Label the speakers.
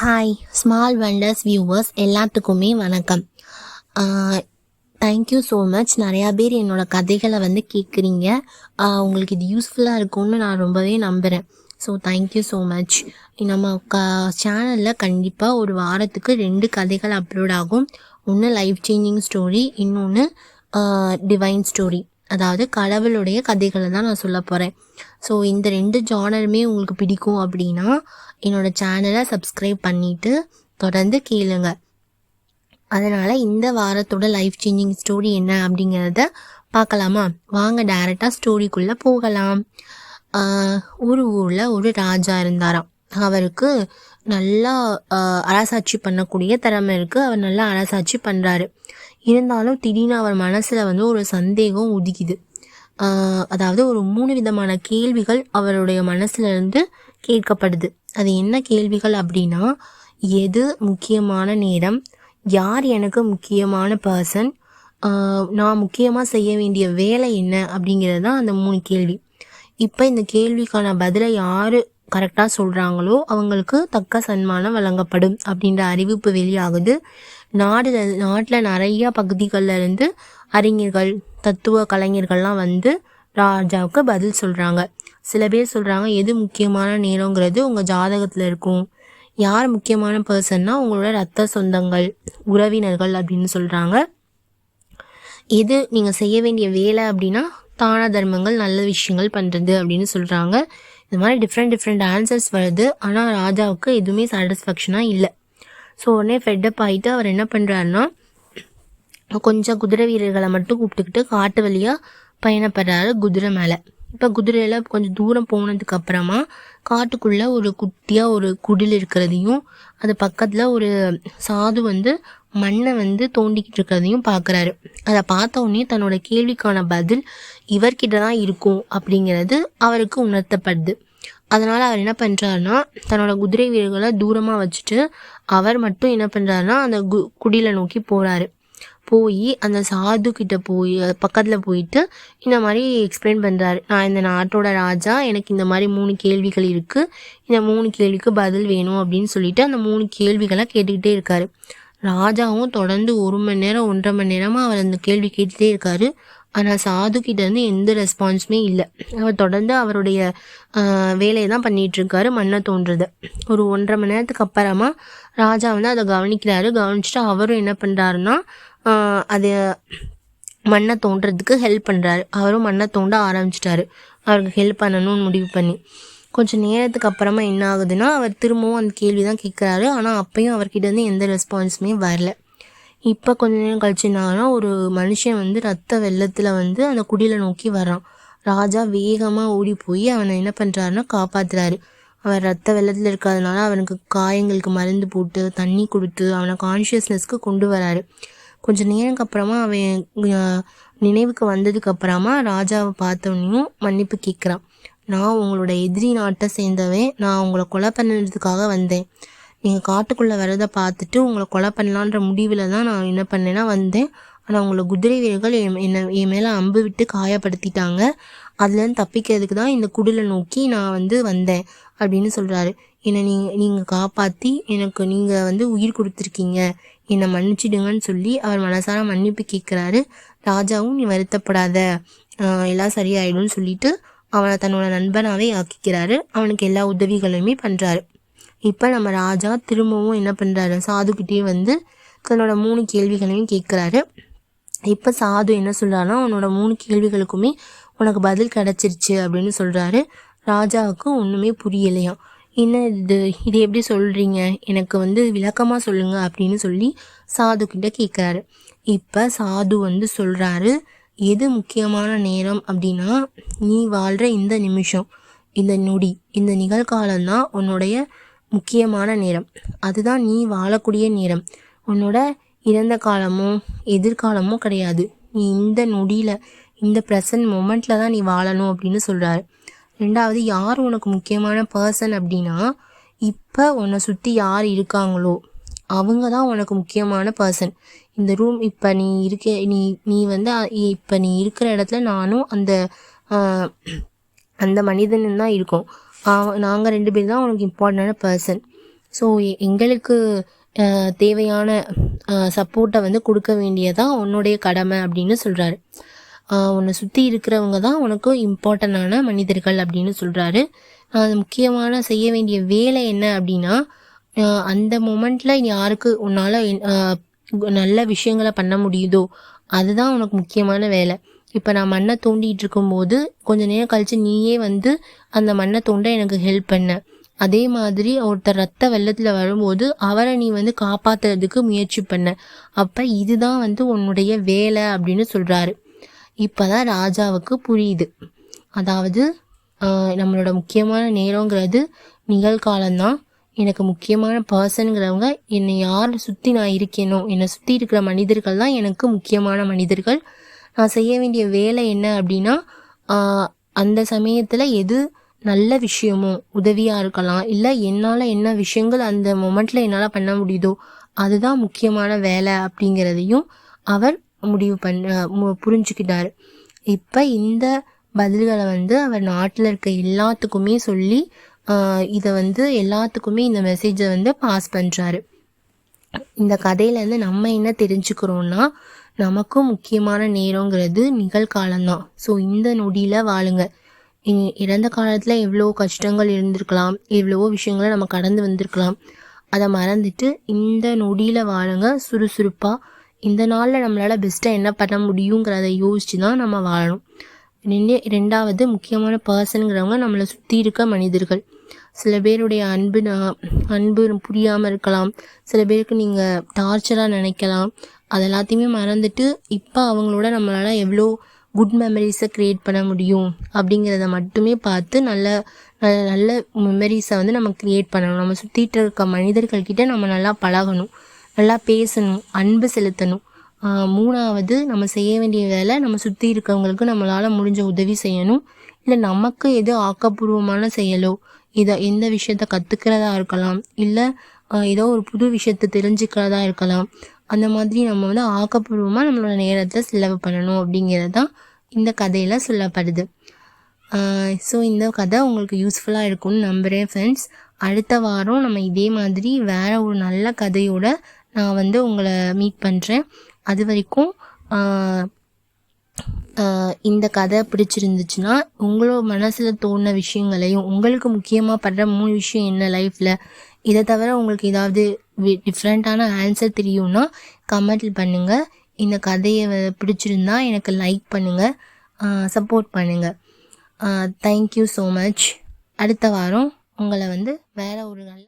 Speaker 1: Hi small wonders viewers எல்லாத்துக்குமே வணக்கம். Thank you so much நிறையா பேர் என்னோட கதைகளை வந்து கேட்குறீங்க உங்களுக்கு இது யூஸ்ஃபுல்லாக இருக்கும்னு நான் ரொம்பவே நம்புகிறேன் ஸோ தேங்க்யூ ஸோ மச் நம்ம க சேனலில் கண்டிப்பாக ஒரு வாரத்துக்கு ரெண்டு கதைகள் அப்லோட் ஆகும். ஒன்று லைஃப் சேஞ்சிங் ஸ்டோரி இன்னொன்று டிவைன் ஸ்டோரி அதாவது கடவுளுடைய கதைகளை தான் நான் சொல்ல போகிறேன் ஸோ இந்த ரெண்டு ஜானருமே உங்களுக்கு பிடிக்கும் அப்படின்னா என்னோடய சேனலை சப்ஸ்கிரைப் பண்ணிவிட்டு தொடர்ந்து கேளுங்க. அதனால் இந்த வாரத்தோட லைஃப் சேஞ்சிங் ஸ்டோரி என்ன அப்படிங்கிறத பார்க்கலாமா? வாங்க டேரெக்டாக ஸ்டோரிக்குள்ளே போகலாம். ஒரு ஊரில் ஒரு ராஜா இருந்தாராம். அவருக்கு நல்லா அரசாட்சி பண்ணக்கூடிய திறமை இருக்குது அவர் நல்லா அரசாட்சி பண்ணுறாரு இருந்தாலும் திடீர்னு அவர் மனசில் வந்து ஒரு சந்தேகம் உதிக்குது. அதாவது ஒரு மூணு விதமான கேள்விகள் அவருடைய மனசுலேருந்து கேட்கப்படுது. அது என்ன கேள்விகள் அப்படின்னா எது முக்கியமான நேரம்? யார் எனக்கு முக்கியமான பர்சன் நான் முக்கியமாக செய்ய வேண்டிய வேலை என்ன? அப்படிங்கிறது தான் அந்த மூணு கேள்வி. இப்போ இந்த கேள்விக்கான பதிலை யார் கரெக்டாக சொல்கிறாங்களோ அவங்களுக்கு தக்க சன்மானம் வழங்கப்படும் அப்படின்ற அறிவிப்பு வெளியாகுது. நாடு நாட்டில் நிறைய பகுதிகளில் இருந்து அறிஞர்கள் தத்துவ கலைஞர்கள்லாம் வந்து ராஜாவுக்கு பதில் சொல்கிறாங்க சில பேர் சொல்கிறாங்க எது முக்கியமான நேரங்கிறது உங்கள் ஜாதகத்தில் இருக்கும். யார் முக்கியமான பர்சன்னா உங்களோட ரத்த சொந்தங்கள் உறவினர்கள் அப்படின்னு சொல்கிறாங்க எது நீங்கள் செய்ய வேண்டிய வேலை அப்படின்னா தான தர்மங்கள் நல்ல விஷயங்கள் பண்ணுறது அப்படின்னு சொல்கிறாங்க இந்த மாதிரி டிஃப்ரெண்ட் டிஃப்ரெண்ட் ஆன்சர்ஸ் வருது. ஆனால் ராஜாவுக்கு எதுவுமே சாட்டிஸ்ஃபேக்ஷனாக இல்லை. ஸோ உடனே ஃபெட்டப் ஆகிட்டு அவர் என்ன பண்ணுறாருன்னா கொஞ்சம் குதிரை வீரர்களை மட்டும் கூப்பிட்டுக்கிட்டு காட்டு வழியாக பயணப்படுறாரு குதிரை மேலே. இப்போ குதிரையில் கொஞ்சம் தூரம் போனதுக்கு அப்புறமா காட்டுக்குள்ளே ஒரு குட்டியாக ஒரு குடில் இருக்கிறதையும் அது பக்கத்தில் ஒரு சாது வந்து மண்ணை வந்து தோண்டிக்கிட்டு இருக்கிறதையும் பார்க்குறாரு அதை பார்த்த உடனே தன்னோட கேள்விக்கான பதில் இவர்கிட்ட தான் இருக்கும் அப்படிங்கிறது அவருக்கு உணர்த்தப்படுது. அதனால் அவர் என்ன பண்ணுறாருனா தன்னோட குதிரை வீரர்களை தூரமாக வச்சுட்டு அவர் மட்டும் என்ன பண்ணுறாருனா அந்த கு குடியில் நோக்கி போகிறாரு போய் அந்த சாது கிட்ட போய் பக்கத்தில் போயிட்டு இந்த மாதிரி எக்ஸ்பிளைன் பண்ணுறாரு நான் இந்த நாட்டோட ராஜா எனக்கு இந்த மாதிரி மூணு கேள்விகள் இருக்குது இந்த மூணு கேள்விக்கு பதில் வேணும் அப்படின்னு சொல்லிட்டு அந்த மூணு கேள்விகளை கேட்டுக்கிட்டே இருக்காரு. ராஜாவும் தொடர்ந்து ஒரு மணி நேரம் ஒன்றரை மணி நேரமாக அவர் அந்த கேள்வி கேட்டுகிட்டே இருக்காரு. ஆனால் சாது எந்த ரெஸ்பான்ஸுமே இல்லை. அவர் தொடர்ந்து அவருடைய வேலையை தான் பண்ணிகிட்ருக்காரு மண்ணை தோன்றுறது ஒரு ஒன்றரை மணி நேரத்துக்கு அப்புறமா ராஜா வந்து அதை கவனிக்கிறாரு. கவனிச்சுட்டு அவரும் என்ன பண்ணுறாருன்னா அது மண்ணை தோண்டுறதுக்கு ஹெல்ப் பண்ணுறாரு அவரும் மண்ணை தோண்ட ஆரம்பிச்சிட்டாரு. அவருக்கு ஹெல்ப் பண்ணணும்னு முடிவு பண்ணி. கொஞ்சம் நேரத்துக்கு அப்புறமா என்ன ஆகுதுன்னா அவர் திரும்பவும் அந்த கேள்வி தான் கேட்குறாரு ஆனால் அப்பையும் அவர்கிட்ட எந்த ரெஸ்பான்ஸுமே வரல. இப்போ கொஞ்ச நேரம் கழிச்சு ஒரு மனுஷன் வந்து ரத்த வெள்ளத்தில் வந்து அந்த குடியில் நோக்கி வரான் ராஜா வேகமாக ஓடி போய் அவனை என்ன பண்ணுறாருன்னா காப்பாற்றுறாரு அவன் ரத்த வெள்ளத்தில் இருக்கிறதுனால அவனுக்கு காயங்களுக்கு மருந்து போட்டு தண்ணி கொடுத்து அவனை கான்ஷியஸ்னஸ்க்கு கொண்டு வராரு. கொஞ்சம் நேரம்க்கு அப்புறமா அவன் நினைவுக்கு வந்ததுக்கு அப்புறமா ராஜாவை பார்த்தவனையும் மன்னிப்பு கேட்குறான். நான் உங்களோட எதிரி நாட்டை சேர்ந்தவன். நான் உங்களை கொலை பண்ணுறதுக்காக வந்தேன். நீங்கள் காட்டுக்குள்ளே வரதை பார்த்துட்டு உங்களை கொலை பண்ணலான்ற முடிவில் தான் நான் என்ன பண்ணேன்னா வந்தேன். ஆனால் உங்களை குதிரை வீரர்கள் என்னை என் மேலே அம்பு விட்டு காயப்படுத்திட்டாங்க. அதுலேருந்து தப்பிக்கிறதுக்கு தான் இந்த குடிலை நோக்கி நான் வந்து வந்தேன் அப்படின்னு சொல்கிறாரு என்னை நீங்கள் நீங்கள் காப்பாற்றி எனக்கு நீங்கள் வந்து உயிர் கொடுத்துருக்கீங்க. என்னை மன்னிச்சிடுங்கன்னு சொல்லி அவர் மனசார மன்னிப்பு கேட்குறாரு ராஜாவும் நீ வருத்தப்படாத. எல்லாம் சரியாயிடும்னு சொல்லிட்டு அவனை தன்னோட நண்பனாகவே ஆக்கிக்கிறாரு. அவனுக்கு எல்லா உதவிகளையுமே பண்ணுறாரு இப்போ நம்ம ராஜா திரும்பவும் என்ன பண்ணுறாரு சாதுக்கிட்டே வந்து தன்னோட மூணு கேள்விகளையும் கேட்குறாரு இப்போ சாது என்ன சொல்கிறான்னா அவனோட மூணு கேள்விகளுக்குமே உனக்கு பதில் கிடச்சிருச்சு அப்படின்னு சொல்கிறாரு ராஜாவுக்கு ஒன்றுமே புரியலையாம். என்ன இது? இது எப்படி சொல்கிறீங்க எனக்கு வந்து விளக்கமாக சொல்லுங்கள் அப்படின்னு சொல்லி சாது கிட்ட கேட்குறாரு இப்போ சாது வந்து சொல்கிறாரு எது முக்கியமான நேரம் அப்படின்னா நீ வாழ்கிற இந்த நிமிஷம் இந்த நொடி இந்த நிகழ்காலம்தான் உன்னுடைய முக்கியமான நேரம். அதுதான் நீ வாழக்கூடிய நேரம். உன்னோட இறந்த காலமோ எதிர்காலமோ கிடையாது. நீ இந்த நொடியில் இந்த ப்ரெசன்ட் மொமெண்ட்டில் தான் நீ வாழணும் அப்படின்னு சொல்கிறாரு ரெண்டாவது யார் உனக்கு முக்கியமான பர்சன் அப்படின்னா இப்போ உன்னை சுற்றி யார் இருக்காங்களோ அவங்க தான் உனக்கு முக்கியமான பர்சன் இந்த ரூம் இப்போ நீ இருக்க நீ நீ வந்து இப்போ நீ இருக்கிற இடத்துல நானும் அந்த அந்த மனிதனும் தான் இருக்கோம். நாங்கள் ரெண்டு பேர் தான் உனக்கு இம்பார்ட்டண்டான பர்சன் ஸோ எங்களுக்கு தேவையான சப்போர்ட்டை வந்து கொடுக்க வேண்டியதான் உன்னுடைய கடமை அப்படின்னு சொல்கிறாரு உன்னை சுற்றி இருக்கிறவங்க தான் உனக்கு இம்பார்ட்டண்டான மனிதர்கள் அப்படின்னு சொல்கிறாரு முக்கியமான செய்ய வேண்டிய வேலை என்ன அப்படின்னா அந்த மொமெண்ட்டில் யாருக்கு உன்னால் நல்ல விஷயங்களை பண்ண முடியுதோ அதுதான் உனக்கு முக்கியமான வேலை. இப்போ நான் மண்ணை தோண்டிகிட்டு இருக்கும்போது கொஞ்ச நேரம் கழித்து நீயே வந்து அந்த மண்ணை தோண்ட எனக்கு ஹெல்ப் பண்ண. அதே மாதிரி ஒருத்தர் ரத்த வெள்ளத்தில் வரும்போது அவரை நீ வந்து காப்பாற்றுறதுக்கு முயற்சி பண்ண. அப்போ இதுதான் வந்து உன்னுடைய வேலை அப்படின்னு சொல்கிறாரு இப்போதான் ராஜாவுக்கு புரியுது. அதாவது நம்மளோட முக்கியமான நேரங்கிறது நிகழ்காலம்தான் எனக்கு முக்கியமான பர்சனுங்கிறவங்க என்னை யார் சுற்றி நான் இருக்கேனோ என்னை சுற்றி இருக்கிற மனிதர்கள் தான் எனக்கு முக்கியமான மனிதர்கள். நான் செய்ய வேண்டிய வேலை என்ன அப்படின்னா அந்த சமயத்தில் எது நல்ல விஷயமோ உதவியாக இருக்கலாம் இல்லை என்னால் என்ன விஷயங்கள் அந்த மொமெண்ட்டில் என்னால் பண்ண முடியுதோ அதுதான் முக்கியமான வேலை அப்படிங்கிறதையும் அவர் முடிவு பண்ண மு- இப்போ இந்த பதில்களை வந்து அவர் நாட்டில் இருக்க எல்லாத்துக்குமே சொல்லி இதை வந்து எல்லாத்துக்குமே இந்த மெசேஜை வந்து பாஸ் பண்ணுறாரு இந்த கதையிலேருந்து நம்ம என்ன தெரிஞ்சுக்கிறோம்னா நமக்கும் முக்கியமான நேரங்கிறது நிகழ்காலம்தான். ஸோ இந்த நொடியில் வாழுங்க. இறந்த காலத்தில் எவ்வளோ கஷ்டங்கள் இருந்திருக்கலாம் எவ்வளவோ விஷயங்களை நம்ம கடந்து வந்திருக்கலாம். அதை மறந்துட்டு இந்த நொடியில் வாழுங்க சுறுசுறுப்பாக இந்த நாளில் நம்மளால் பெஸ்ட்டாக என்ன பண்ண முடியுங்கிறத யோசித்து தான் நம்ம வாழணும். ரெண்டே ரெண்டாவது முக்கியமான பர்சனுங்கிறவங்க நம்மளை சுற்றி இருக்க மனிதர்கள். சில பேருடைய அன்பு அன்பு புரியாமல் இருக்கலாம். சில பேருக்கு நீங்கள் டார்ச்சராக நினைக்கலாம். அது எல்லாத்தையுமே மறந்துட்டு இப்போ அவங்களோட நம்மளால் எவ்வளோ குட் மெமரிஸை க்ரியேட் பண்ண முடியும் அப்படிங்கிறத மட்டுமே பார்த்து நல்ல நல்ல நல்ல மெமரிஸை வந்து நம்ம க்ரியேட் பண்ணணும். நம்ம சுற்றிட்டு இருக்க மனிதர்கள்கிட்ட நம்ம நல்லா பழகணும். நல்லா பேசணும் அன்பு செலுத்தணும். மூணாவது நம்ம செய்ய வேண்டிய வேலை நம்ம சுற்றி இருக்கவங்களுக்கு நம்மளால் முடிஞ்ச உதவி செய்யணும். இல்லை நமக்கு எது ஆக்கப்பூர்வமான செயலோ இதை எந்த விஷயத்த கற்றுக்கிறதா இருக்கலாம் இல்லை ஏதோ ஒரு புது விஷயத்தை தெரிஞ்சுக்கிறதா இருக்கலாம். அந்த மாதிரி நம்ம வந்து ஆக்கப்பூர்வமாக நம்மளோட நேரத்தை செலவு பண்ணணும் அப்படிங்கிறது தான் இந்த கதையில் சொல்லப்படுது. ஸோ இந்த கதை உங்களுக்கு யூஸ்ஃபுல்லாக இருக்கும்னு நம்புகிறேன் ஃப்ரெண்ட்ஸ் அடுத்த வாரம் நம்ம இதே மாதிரி வேற ஒரு நல்ல கதையோட நான் வந்து உங்களை மீட் பண்ணுறேன் அது வரைக்கும் இந்த கதை பிடிச்சிருந்துச்சுன்னா உங்களோட மனசில் தோணுன விஷயங்களையும் உங்களுக்கு முக்கியமாக படுற மூணு விஷயம் என்ன லைஃப்பில் இதை தவிர உங்களுக்கு ஏதாவது டிஃப்ரெண்ட்டான ஆன்சர் தெரியும்னா கமெண்டில் பண்ணுங்கள் இந்த கதையை பிடிச்சிருந்தா எனக்கு லைக் பண்ணுங்கள் சப்போர்ட் பண்ணுங்கள் தேங்க்யூ ஸோ மச் அடுத்த வாரம் உங்களை வந்து வேறு ஒரு நல்ல